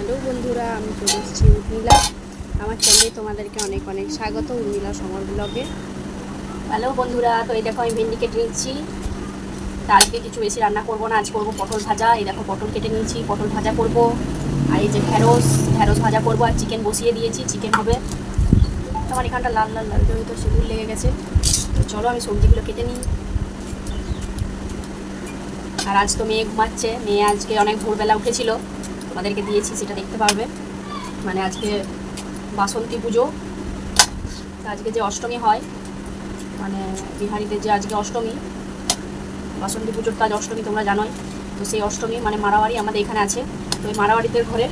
Hello বন্ধুরা, আমি চলে এসেছি উর্মিলা। আমার চ্যানেলে তোমাদেরকে অনেক অনেক স্বাগত উর্মিলা সমর ব্লগে হ্যালো বন্ধুরা, তো এই দেখো আমি ভেন্ডি কেটে নিচ্ছি তা আজকে কিছু বেশি রান্না করব না আজ করব পটল ভাজা। এই দেখো পটল কেটে নিয়েছি, পটল ভাজা করব। আর এই যে ঢেঁড়স ঢেঁড়স ভাজা করব আর চিকেন বসিয়ে দিয়েছি চিকেন হবে। আমার এখানটা লাল লাল লাল হয়তো সেগুলো লেগে গেছে। তো চলো আমি সবজিগুলো কেটে নিই। আর আজ তো মেয়ে ঘুমাচ্ছে, মেয়ে আজকে অনেক ভোরবেলা উঠেছিল। তোমাদেরকে দিয়েছি, সেটা দেখতে পারবে। মানে আজকে বাসন্তী পুজো। আজকে যে অষ্টমী হয় মানে বিহারিদের যে আজকে অষ্টমী, বাসন্তী পুজোর আজ অষ্টমী তোমরা জানোই। তো সেই অষ্টমী মানে মারাবাড়ি আমাদের এখানে আছে। তো ওই মারাবাড়িদের ঘরে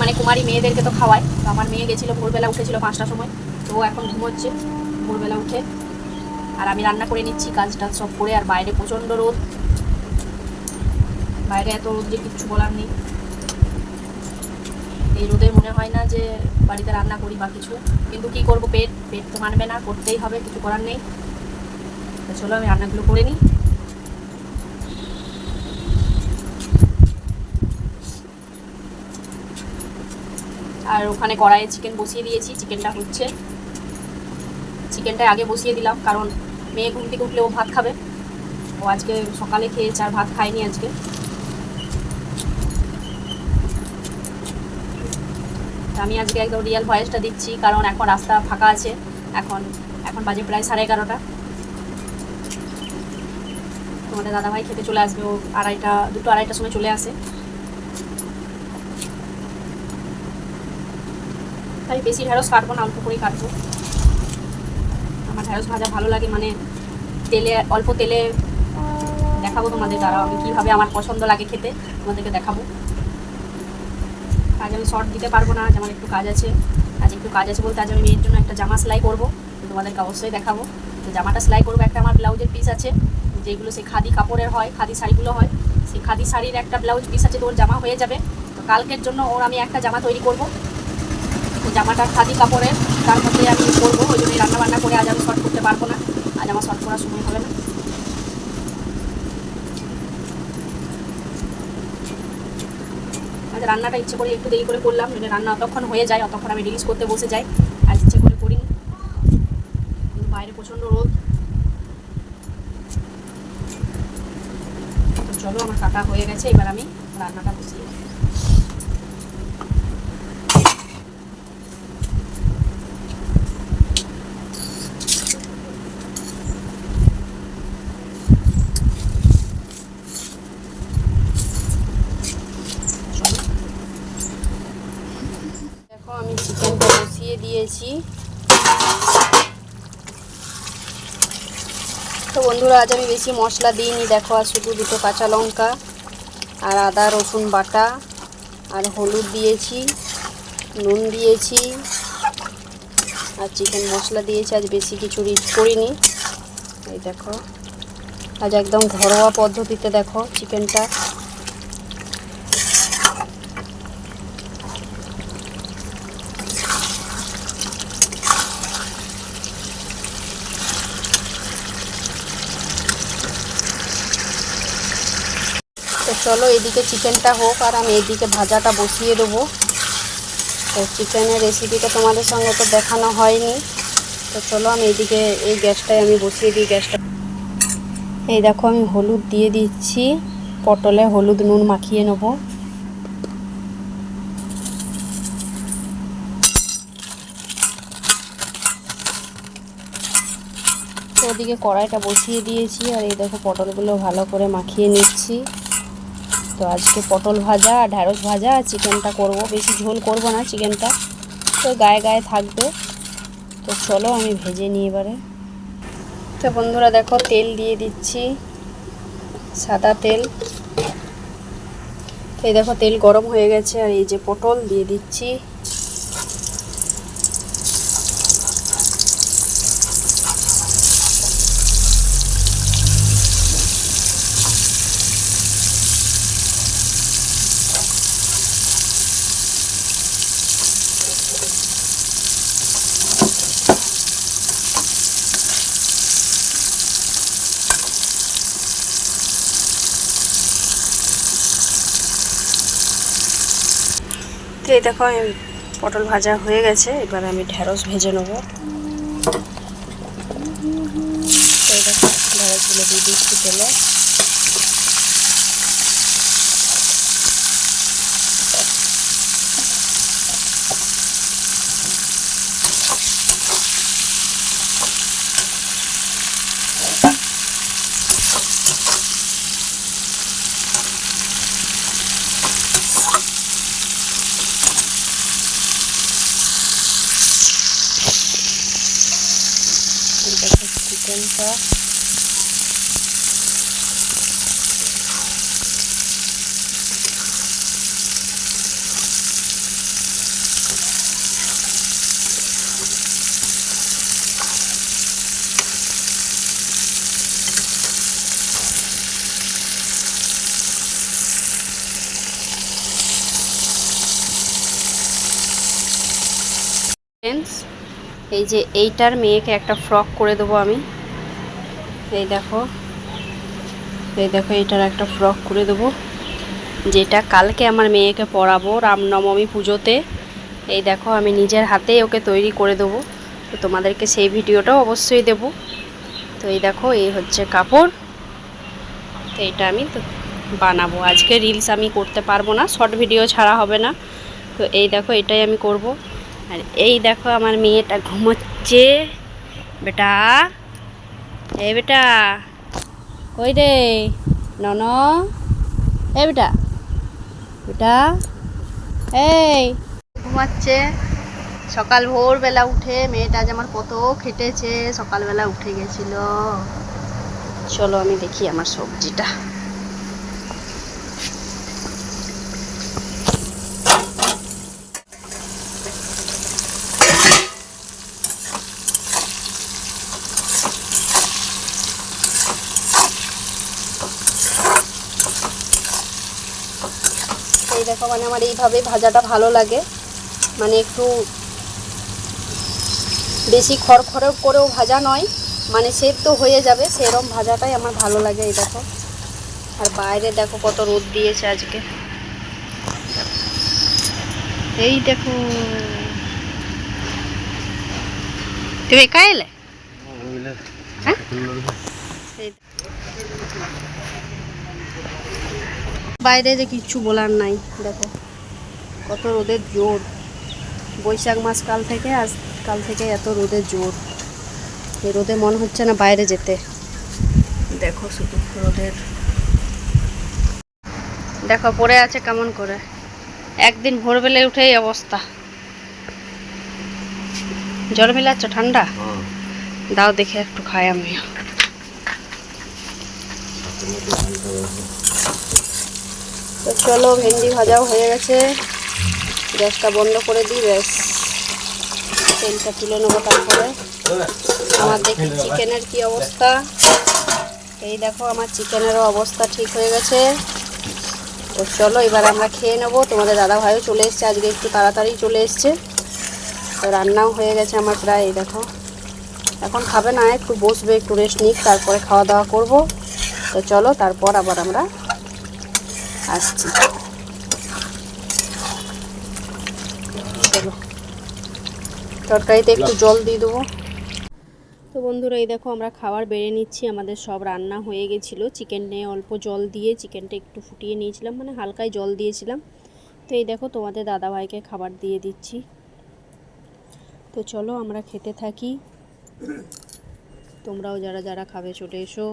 মানে কুমারী মেয়েদেরকে তো খাওয়ায়। তো আমার মেয়ে গেছিল ভোরবেলা উঠেছিল পাঁচটার সময়। তো ও এখন ঘুমোচ্ছে, ভোরবেলা উঠে। আর আমি রান্না করে নিচ্ছি কাজটা সব করে। আর বাইরে প্রচণ্ড রোদ। বাইরে এত রোদ যে কিচ্ছু বলার নেই। এই রোদে মনে হয় না যে বাড়িতে রান্না করি বা কিছু। কিন্তু কি করব পেট? পেট তো মানবে না, করতেই হবে, কিছু করার নেই। চলো আমি রান্নাগুলো করে নিই। আর ওখানে কড়াইয়ে চিকেন বসিয়ে দিয়েছি চিকেনটা হচ্ছে। চিকেনটা আগে বসিয়ে দিলাম, কারণ মেয়ে ঘুম থেকে উঠলে ও ভাত খাবে। ও আজকে সকালে খেয়েছে আর ভাত খায়নি আজকে। আমি আজকে একদম রিয়েল ভয়েসটা দিচ্ছি, কারণ এখন রাস্তা ফাঁকা আছে। এখন এখন বাজে প্রায় সাড়ে এগারোটা। তোমাদের দাদাভাই খেতে চলে আসবে, ও আড়াইটা, দুটো আড়াইটার সময় চলে আসে। তাই বেশি ঢেঁড়স কাটবো না, অল্প করেই কাটবো। আমার ঢেঁড়স ভাজা ভালো লাগে মানে তেলে, অল্প তেলে দেখাবো তোমাদের দ্বারা আমি কীভাবে আমার পছন্দ লাগে খেতে, তোমাদেরকে দেখাবো। আজ আমি শর্ট দিতে পারব না, আজ আমার একটু কাজ আছে। আজ একটু কাজ আছে বলতে আজ আমি মেয়ের জন্য একটা জামা সেলাই করব। তোমাদেরকে অবশ্যই দেখাবো। তো জামাটা সেলাই করব, একটা আমার ব্লাউজের পিস আছে। যেগুলো সেই খাদি কাপড়ের হয়, খাদি শাড়িগুলো হয়। সেই খাদি শাড়ির একটা ব্লাউজ পিস আছে তো ওর জামা হয়ে যাবে। তো কালকের জন্য ওর আমি একটা জামা তৈরি করব। জামাটা খাদি কাপড়ের, তার মধ্যে আমি করব। ওই জন্য রান্না বান্না করে আজ আমি শর্ট করতে পারব না। আজ আমার শর্ট করার সময় হবে না। রান্নাটা ইচ্ছে করে একটু দেরি করে করলাম মানে রান্না অতক্ষণ হয়ে যায়, অতক্ষণ আমি রিলিজ করতে বসে যাই আজ ইচ্ছে করে করি বাইরে প্রচণ্ড রোদ। চলো, আমার কাটা হয়ে গেছে, এবার আমি রান্নাটা বসিয়ে দিই। চলো দেখো আমি চিকেনটা বসিয়ে দিয়েছি তো বন্ধুরা, আজ আমি বেশি মশলা দিইনি। দেখো আর শুধু দুটো কাঁচা লঙ্কা আর আদা, রসুন বাটা আর হলুদ দিয়েছি, নুন দিয়েছি আর চিকেন মশলা দিয়েছি। আজ বেশি কিছু রিচ করিনি। এই দেখো, আজ একদম ঘরোয়া পদ্ধতিতে দেখো চিকেনটা। চলো এদিকে চিকেনটা হোক আর আমি এদিকে ভাজাটা বসিয়ে দেবো। তো চিকেনের রেসিপিটা তোমাদের সঙ্গে তো দেখানো হয়নি। তো চলো আমি এদিকে এই গ্যাসটায় আমি বসিয়ে দিই, গ্যাসটা। এই দেখো আমি হলুদ দিয়ে দিচ্ছি, পটলে হলুদ নুন মাখিয়ে নেব। ওদিকে কড়াইটা বসিয়ে দিয়েছি আর এই দেখো পটলগুলো ভালো করে মাখিয়ে নিচ্ছি। তো আজকে পটল ভাজা, ঢ্যাঁড়স ভাজা আর চিকেনটা করব। বেশি ঝোল করব না চিকেনটা। তো গায়ে গায়ে থাকবে। তো চলো আমি ভেজে নিই এবারে। তো বন্ধুরা দেখো, তেল দিয়ে দিচ্ছি। সাদা তেল। তো এই দেখো, তেল গরম হয়ে গেছে। আর এই যে পটল দিয়ে দিচ্ছি। তো এই দেখো পটল ভাজা হয়ে গেছে। এবার আমি ঢ্যাঁড়স ভেজে নেব। ঢ্যাঁড়সগুলো দিয়ে দিচ্ছি তেলে এই দেখো ফ্রেন্ডস এই যে এইটার মেয়েকে একটা ফ্রক করে দেবো আমি। এই দেখো। এই দেখো এটার একটা ফ্রক করে দেবো। যেটা কালকে আমার মেয়েকে পরাবো রামনবমী পুজোতে। এই দেখো, আমি নিজের হাতেই ওকে তৈরি করে দেবো। তো তোমাদেরকে সেই ভিডিওটাও অবশ্যই দেবো। তো এই দেখো, এই হচ্ছে কাপড়। তো এইটা আমি তো বানাবো। আজকে রিলস আমি করতে পারব না শর্ট ভিডিও ছাড়া হবে না। তো এই দেখো, এটাই আমি করব। আর এই দেখো, আমার মেয়েটা ঘুমোচ্ছে। বেটা। এ বেটা, কই রে? নন এ বেটা বেটা, এই। ঘুমাচ্ছে। সকাল ভোরবেলা উঠে মেয়েটা আজ আমার কত খেটেছে, সকালবেলা উঠে গেছিল। চলো আমি দেখি আমার সবজিটা। দেখো মানে আমার এইভাবে ভাজাটা ভালো লাগে। মানে একটু বেশি খড়খড়ে করেও ভাজা নয় মানে সেদ্ধ হয়ে যাবে সেরম ভাজাটাই আমার ভালো লাগে এই দেখো। আর বাইরে দেখো কত রোদ দিয়েছে আজকে। এই দেখো। তুমি একা এলে? হ্যাঁ এই বাইরে যে কিচ্ছু বলার নাই দেখো। কত রোদের জোর। বৈশাখ মাস কাল থেকে আজ কাল থেকে এত রোদের জোর। এই রোদে মন হচ্ছে না বাইরে যেতে। দেখো শুধু রোদের। দেখো পড়ে আছে কেমন করে। একদিন ভোরবেলায় উঠে এই অবস্থা। জ্বর মিলাচ্ছ ঠান্ডা? দাও দেখে একটু খাই আমিও। তো চলো ভেন্ডি ভাজাও হয়ে গেছে। গ্যাসটা বন্ধ করে দিই, ব্যাস। তেলটা তুলে নেব তারপরে। আমার দেখি চিকেনের কি অবস্থা। এই দেখো, আমার চিকেনেরও অবস্থা ঠিক হয়ে গেছে। তো চলো, এবার আমরা খেয়ে নেব। তোমাদের দাদা ভাইও চলে এসছে, আজকে একটু তাড়াতাড়ি চলে এসছে। তো রান্নাও হয়ে গেছে আমার প্রায়, এই দেখো। এখন খাবে না, একটু বসবে, একটু রেস্ট নিক, তারপরে খাওয়া দাওয়া করব। তো চলো, তারপর আবার আমরা আসছি। চলো তরকারিতে একটু জল দিয়ে দেবো। তো বন্ধুরা এই দেখো আমরা খাবার বেড়ে নিচ্ছি। আমাদের সব রান্না হয়ে গেছিল। চিকেনে অল্প জল দিয়ে চিকেনটা একটু ফুটিয়ে নিয়েছিলাম মানে হালকায় জল দিয়েছিলাম। তো এই দেখো তোমাদের দাদাভাইকে খাবার দিয়ে দিচ্ছি। তো চলো আমরা খেতে থাকি। তোমরাও যারা যারা খাবে চলে এসো।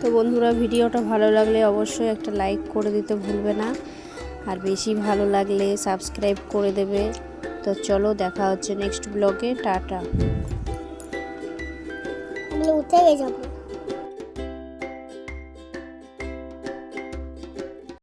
তো বন্ধুরা, ভিডিওটা ভালো লাগলে অবশ্যই একটা লাইক করে দিতে ভুলবে না। আর বেশি ভালো লাগলে সাবস্ক্রাইব করে দেবে। তো চলো দেখা হচ্ছে নেক্সট ব্লগে। টাটা। আমি উঠে গেছি